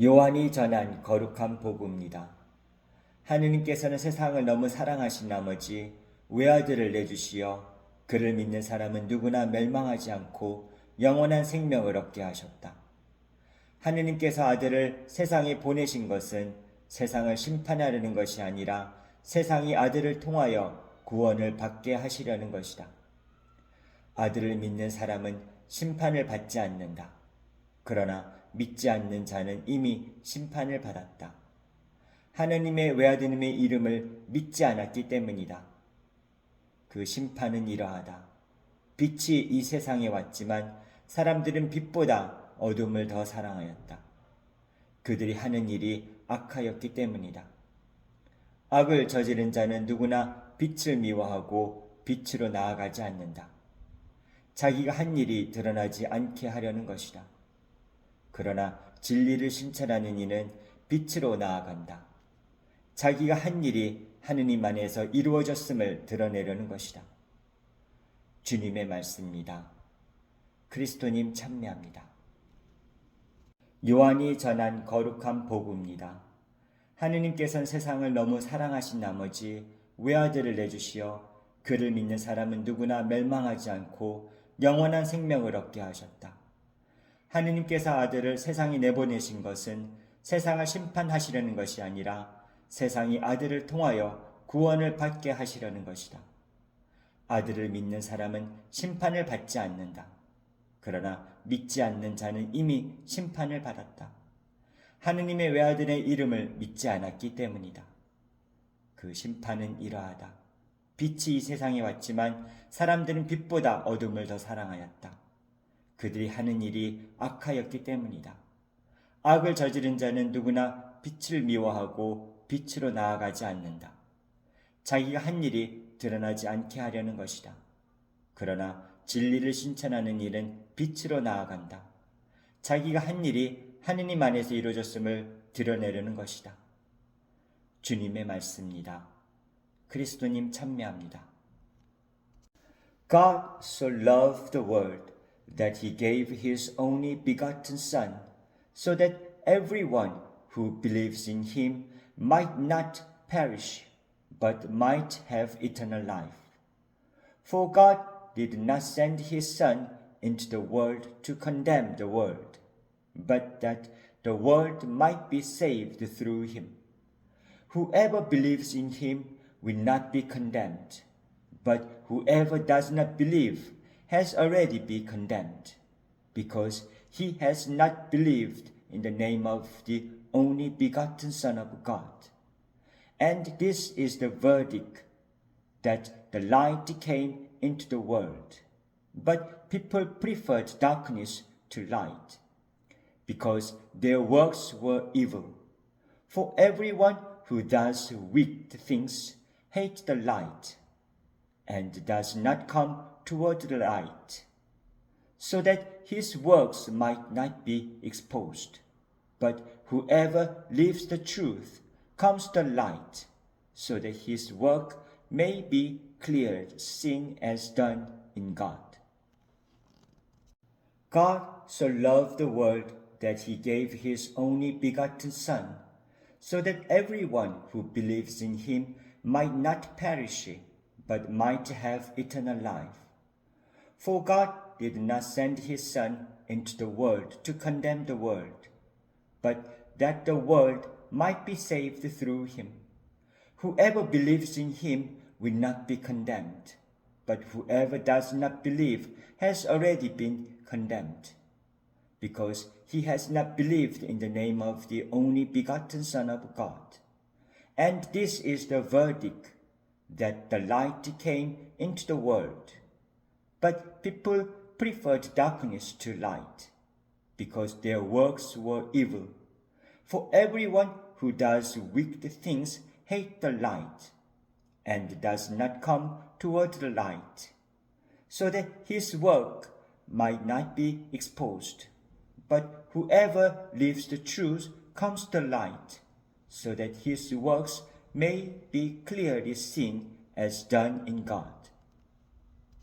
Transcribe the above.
요한이 전한 거룩한 복음입니다. 하느님께서는 세상을 너무 사랑하신 나머지 외아들을 내주시어 그를 믿는 사람은 누구나 멸망하지 않고 영원한 생명을 얻게 하셨다. 하느님께서 아들을 세상에 보내신 것은 세상을 심판하려는 것이 아니라 세상이 아들을 통하여 구원을 받게 하시려는 것이다. 아들을 믿는 사람은 심판을 받지 않는다. 그러나 믿지 않는 자는 이미 심판을 받았다. 하느님의 외아드님의 이름을 믿지 않았기 때문이다. 그 심판은 이러하다. 빛이 이 세상에 왔지만 사람들은 빛보다 어둠을 더 사랑하였다. 그들이 하는 일이 악하였기 때문이다. 악을 저지른 자는 누구나 빛을 미워하고 빛으로 나아가지 않는다. 자기가 한 일이 드러나지 않게 하려는 것이다. 그러나 진리를 신천하는 이는 빛으로 나아간다. 자기가 한 일이 하느님 안에서 이루어졌음을 드러내려는 것이다. 주님의 말씀입니다. 그리스도님 참여합니다. 요한이 전한 거룩한 복음입니다. 하느님께서는 세상을 너무 사랑하신 나머지 외아들을 내주시어 그를 믿는 사람은 누구나 멸망하지 않고 영원한 생명을 얻게 하셨다. 하느님께서 아들을 세상에 내보내신 것은 세상을 심판하시려는 것이 아니라 세상이 아들을 통하여 구원을 받게 하시려는 것이다. 아들을 믿는 사람은 심판을 받지 않는다. 그러나 믿지 않는 자는 이미 심판을 받았다. 하느님의 외아들의 이름을 믿지 않았기 때문이다. 그 심판은 이러하다. 빛이 이 세상에 왔지만 사람들은 빛보다 어둠을 더 사랑하였다. 그들이 하는 일이 악하였기 때문이다. 악을 저지른 자는 누구나 빛을 미워하고 빛으로 나아가지 않는다. 자기가 한 일이 드러나지 않게 하려는 것이다. 그러나 진리를 신천하는 일은 빛으로 나아간다. 자기가 한 일이 하느님 안에서 이루어졌음을 드러내려는 것이다. 주님의 말씀입니다. 그리스도님 참여합니다. God so loved the world that he gave his only begotten Son, so that everyone who believes in him might not perish, but might have eternal life. For God did not send his Son into the world to condemn the world, but that the world might be saved through him. Whoever believes in him will not be condemned, but whoever does not believe has already been condemned, because he has not believed in the name of the only begotten Son of God. And this is the verdict that the light came into the world, but people preferred darkness to light, because their works were evil. For everyone who does wicked things hates the light, and does not come toward the light, so that his works might not be exposed. But whoever lives the truth comes to light, so that his work may be cleared, seen as done in God. God so loved the world that he gave his only begotten Son, so that everyone who believes in him might not perish, but might have eternal life. For God did not send his Son into the world to condemn the world, but that the world might be saved through him. Whoever believes in him will not be condemned, but whoever does not believe has already been condemned, because he has not believed in the name of the only begotten Son of God. And this is the verdict that the light came into the world, but people preferred darkness to light, because their works were evil. For everyone who does wicked things hates the light, and does not come toward the light, so that his work might not be exposed. But whoever lives the truth comes to light, so that his works may be clearly seen as done in God.